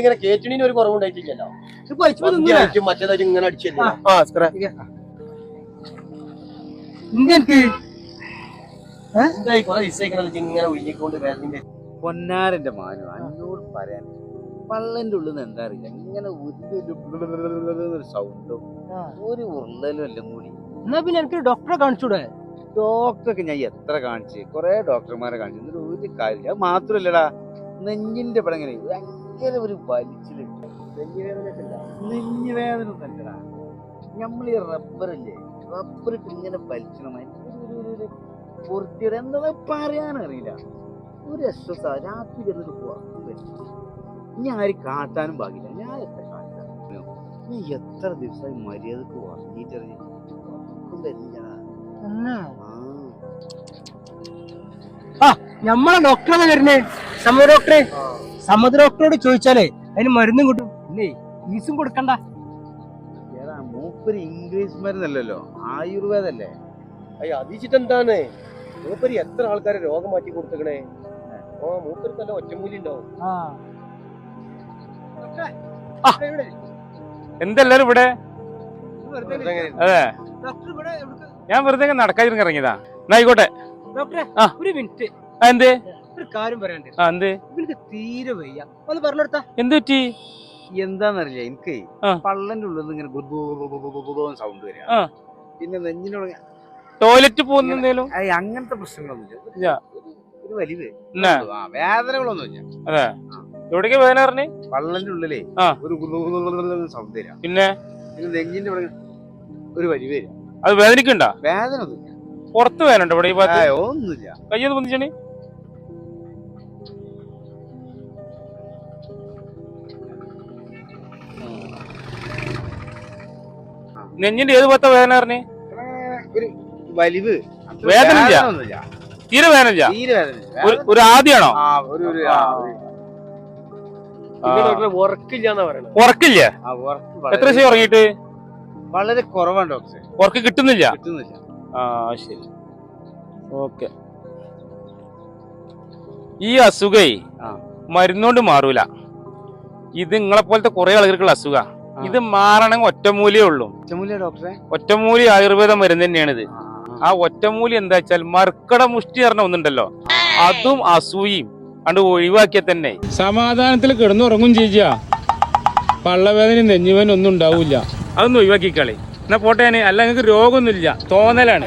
ഇങ്ങനെ കേറ്റിണിന് ഒരു കുറവുണ്ടായിട്ടില്ലല്ലോ. മറ്റേതായിട്ടും ഇങ്ങനെ അടിച്ചില്ല? ഇങ്ങനെ വേദന പൊന്നാരന്റെ മാനു അഞ്ഞൂറ് പറയാൻ. പള്ളന്റെ ഉള്ളിൽ നിന്ന് എന്താ അറിയില്ല. ഇങ്ങനെ ഒരു സൗണ്ടും ഒരു ഉരുളലും എല്ലാം കൂടി. എന്നാ പിന്നെ എനിക്ക് ഡോക്ടറെ കാണിച്ചൂടെ? ഡോക്ടറൊക്കെ ഞാൻ എത്ര കാണിച്ച്? കുറെ ഡോക്ടർമാരെ കാണിച്ചു. എന്നിട്ട് ഒരു കാര്യമില്ല. അത് മാത്രല്ലടാ നെഞ്ഞിന്റെ പടങ്ങനെ ഇങ്ങനെ ഭയങ്കര ഒരു വലിച്ചിലുണ്ട് നെഞ്ഞ് വേദന തന്നെടാ. നമ്മൾ ഈ റബ്ബറില്ലേ റബ്ബർ ഇട്ട് ഇങ്ങനെ വലിച്ചണമായി പൊറുത്തിയുടെ എന്താ പറയാനറിയില്ല. ഒരു രക്ഷസ രാത്രി കിടന്നിട്ട് പോവാ ഇനി ആരും കാട്ടാനും പാകില്ല ഞാൻ എത്ര കാട്ടാൻ നീ എത്ര ദിവസമായി മര്യാദയ്ക്ക് ഉറങ്ങിയിട്ടറിഞ്ഞു. നമ്മളെ ഡോക്ടറെ വരുന്നേ? സമുദ്ര ഡോക്ടറെ സമുദ്ര ഡോക്ടറോട് ചോദിച്ചാലേ അതിന് മരുന്നും കിട്ടും. ഇല്ലേ? ഫീസും കൊടുക്കണ്ട. മൂപ്പര് ഇംഗ്ലീഷ് മരുന്നല്ലല്ലോ? ആയുർവേദല്ലേ? അയ്യ അതിച്ചിട്ട് എന്താണ് മൂപ്പര് എത്ര ആൾക്കാരെ രോഗം മാറ്റി കൊടുത്തക്കണേ? ഓ മൂപ്പര് തന്നെ ഒറ്റമൂലി ഉണ്ടാവും. ആ. എന്തെല്ലാരും ഇവിടെ? അതെ. ഡോക്ടർ ഇവിടെ എവിടുക്ക്? ഞാൻ വെറുതെ നടക്കാതിരുന്ന് ഇറങ്ങിയതാ. എന്നായിക്കോട്ടെ ഡോക്ടറെ ഒരു മിനിറ്റ്. എന്ത് ഒരു കാര്യം പറയാണ്ട് ആ എന്ത് തീരെ വയ്യ ഒന്ന് പറഞ്ഞെടുത്താ എന്ത് പറ്റി എന്താന്നറിയില്ല എനിക്ക് പള്ളന്റെ ഉള്ളിൽ ഇങ്ങനെ സൗണ്ട് വരിക. പിന്നെ നെഞ്ഞിനോട് ടോയ്ലറ്റ് പോകുന്ന എന്തേലും അങ്ങനത്തെ പ്രശ്നങ്ങളൊന്നുമില്ല ഒരു- വലിയ വലിവ് എന്നാ ആ വേദനകളൊന്നുമില്ല അതെ എവിടേക്ക് വേദന പറഞ്ഞേ പള്ളന്റെ ഉള്ളിലേ. ഒരു സൗണ്ട് വരിക പിന്നെ പിന്നെ നെഞ്ഞിന്റെ ഇവിടെ ഒരു വലിവ് വരിക അത് വേദനക്കുണ്ടാ വേദന ഒന്നുമില്ല പുറത്ത് വേദന ഉണ്ടോ ഇവിടെ ഈ ഭാഗത്ത് ഒന്നുമില്ല കയ്യൊന്ന് പൊന്തിച്ചണി നെഞ്ഞിന്റെ ഏത് പത്ത വേദന പറഞ്ഞേ? ഒരു വലിവ്. വേദന ഇല്ല. ഒന്നുമില്ല തീരെ വേദന ഒരു- ഒരു ആദ്യമാണോ ആ ഒരു ആ, പറയണത്. ഉറക്കില്ല? ആ ഉറക്ക് എത്ര ദിവസം ഉറങ്ങിയിട്ട്? വളരെ കുറവാണ് ഡോക്ടർ ഉറക്ക് കിട്ടുന്നില്ല? കിട്ടുന്നില്ല. ആ ശരി. ഓക്കെ. ഈ അസുഖേ ആ. മരുന്നുകൊണ്ട് മാറൂല. ഇത് നിങ്ങളെ പോലത്തെ കുറെ ആളുകൾക്കുള്ള അസുഖ. ഇത് മാറണമെങ്കിൽ ഒറ്റമൂലിയേ ഉള്ളൂ. ഒറ്റമൂലിയ ഡോക്ടറെ? ഒറ്റമൂലി ആയുർവേദ മരുന്ന് തന്നെയാണ് ഇത് ആ. ഒറ്റമൂലി എന്താ വെച്ചാൽ മർക്കട മുഷ്ടി പറഞ്ഞ ഒന്നുണ്ടല്ലോ. അതും അസൂയും അണ്ട് ഒഴിവാക്കിയ തന്നെ. സമാധാനത്തിൽ കിടന്നുറങ്ങും ചേച്ചിയ. പള്ളവേദന നെഞ്ഞുവേദന ഒന്നും ഉണ്ടാവില്ല. അതൊന്നും ഒഴിവാക്കിക്കളി. എന്നാ പോട്ടെ അല്ല നിങ്ങൾക്ക് രോഗമൊന്നുമില്ല. തോന്നലാണ്.